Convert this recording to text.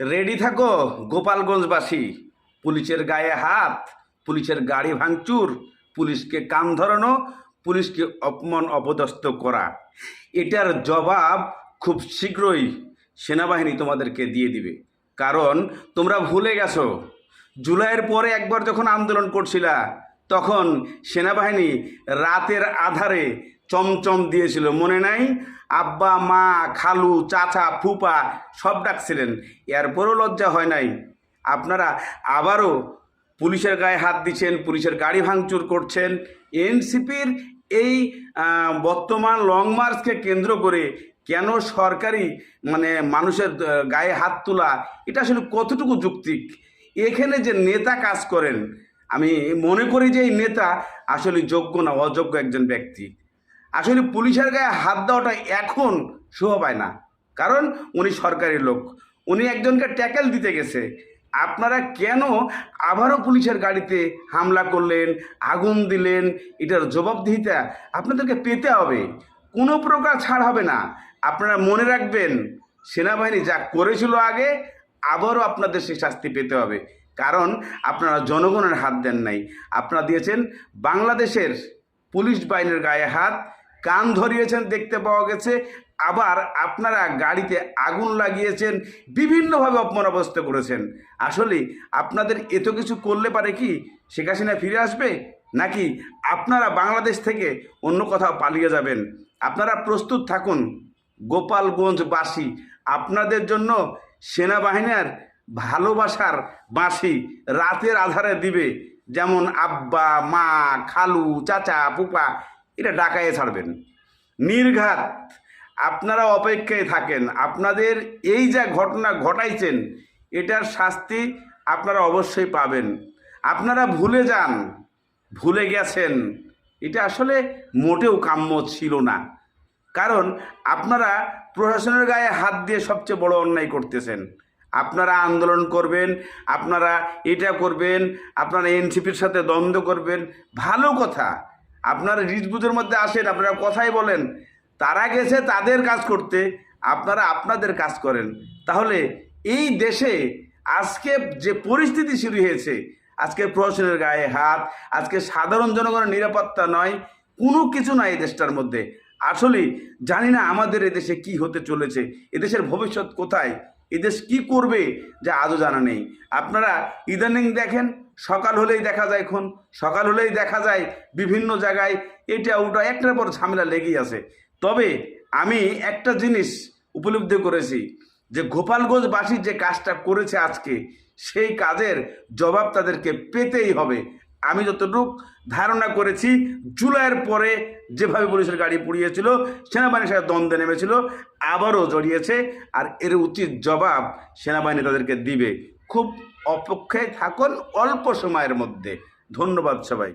Ready থাকো, গোপালগঞ্জবাসী। পুলিশের গায়ে হাত, পুলিশের গাড়ি ভাঙচুর, পুলিশকে কান ধরানো, পুলিশকে অপমান অপদস্থ করা। এটার জবাব খুব শীঘ্রই সেনাবাহিনী তোমাদেরকে দিয়ে দিবে। কারণ তোমরা ভুলে গেছো, জুলাইয়ের পরে একবার যখন আন্দোলন করছিলা, তখন সেনাবাহিনী রাতের আধারে চমচম দিয়েছিল। মনে নাই? আব্বা, মা, খালু, চাচা, ফুপা সব ডাকছিলেন। এরপরও লজ্জা হয় নাই। আপনারা আবারও পুলিশের গায়ে হাত দিচ্ছেন, পুলিশের গাড়ি ভাঙচুর করছেন। এনসিপির এই বর্তমান লং মার্চকে কেন্দ্র করে কেন সরকারি মানে মানুষের গায়ে হাত তোলা, এটা আসলে কতটুকু যুক্তিক? এখানে যে নেতা কাজ করেন, আমি মনে করি যে এই নেতা আসলে যোগ্য না, অযোগ্য একজন ব্যক্তি। আসলে পুলিশের গায়ে হাত দেওয়াটা এখন শোভা পায় না। কারণ উনি সরকারি লোক, উনি একজনকে ট্যাকেল দিতে গেছে। আপনারা কেন আবারও পুলিশের গাড়িতে হামলা করলেন, আগুন দিলেন, এটার জবাবদিহিতা আপনাদেরকে পেতে হবে। কোনো প্রকার ছাড় হবে না। আপনারা মনে রাখবেন, সেনাবাহিনী যা করেছিল আগে, আবারও আপনাদের সেই শাস্তি পেতে হবে। কারণ আপনারা জনগণের হাত দেন নাই। আপনারা দিয়েছেন বাংলাদেশের পুলিশ বাহিনীর গায়ে হাত কান ধরিয়েছেন, দেখতে পাওয়া গেছে। আবার আপনারা গাড়িতে আগুন লাগিয়েছেন, বিভিন্নভাবে অপমান অবস্থা করেছেন। আসলে আপনাদের এত কিছু করলে পারে কি শেখ হাসিনা ফিরে আসবে? নাকি আপনারা বাংলাদেশ থেকে অন্য কোথাও পালিয়ে যাবেন? আপনারা প্রস্তুত থাকুন, গোপালগঞ্জবাসী। আপনাদের জন্য সেনাবাহিনীর ভালোবাসার বাঁশি রাতের আধারে দিবে। যেমন আব্বা, মা, খালু, চাচা পুপা এটা ডাকায়ে ছাড়বেন। নির্ঘাত আপনারা অপেক্ষায় থাকেন, আপনাদের এই যা ঘটনা ঘটাইছেন, এটার শাস্তি আপনারা অবশ্যই পাবেন। আপনারা ভুলে যান, ভুলে গেছেন, এটা আসলে মোটেও কাম্য ছিল না। কারণ আপনারা প্রশাসনের গায়ে হাত দিয়ে সবচেয়ে বড় অন্যায় করতেছেন। আপনারা আন্দোলন করবেন, আপনারা এটা করবেন, আপনারা এনসিপির সাথে দ্বন্দ্ব করবেন, ভালো কথা। আপনারা রিজবুজের মধ্যে আসেন, আপনারা কথাই বলেন। তারা গেছে, তাদের কাজ করতে, আপনারা আপনাদের কাজ করেন। তাহলে এই দেশে আজকে যে পরিস্থিতি শুরু হয়েছে, আজকে প্রশাসনের গায়ে হাত, আজকে সাধারণ জনগণের নিরাপত্তা নয়, কোনো কিছু নাই এই দেশটার মধ্যে। আসলে জানি না আমাদের এদেশে কি হতে চলেছে এদেশের ভবিষ্যৎ কোথায় এদেশ কি করবে, যা আজও জানা নেই। আপনারা ইদানিং দেখেন সকাল হলেই দেখা যায় এখন সকাল হলেই দেখা যায় বিভিন্ন জায়গায় এটা ওটা একটার পর ঝামেলা লেগেই আছে। তবে আমি একটা জিনিস উপলব্ধি করেছি যে গোপালগঞ্জবাসী যে কাজটা করেছে আজকে, সেই কাজের জবাব তাদেরকে পেতেই হবে। আমি যতটুক ধারণা করেছি, জুলাইয়ের পরে যেভাবে পুলিশের গাড়ি পুড়িয়েছিল, সেনাবাহিনীর সাথে দ্বন্দ্বে নেমেছিল, আবারও জড়িয়েছে, আর এর উচিত জবাব সেনাবাহিনী তাদেরকে দিবে। খুব অপেক্ষায় থাকুন অল্প সময়ের মধ্যে। ধন্যবাদ সবাই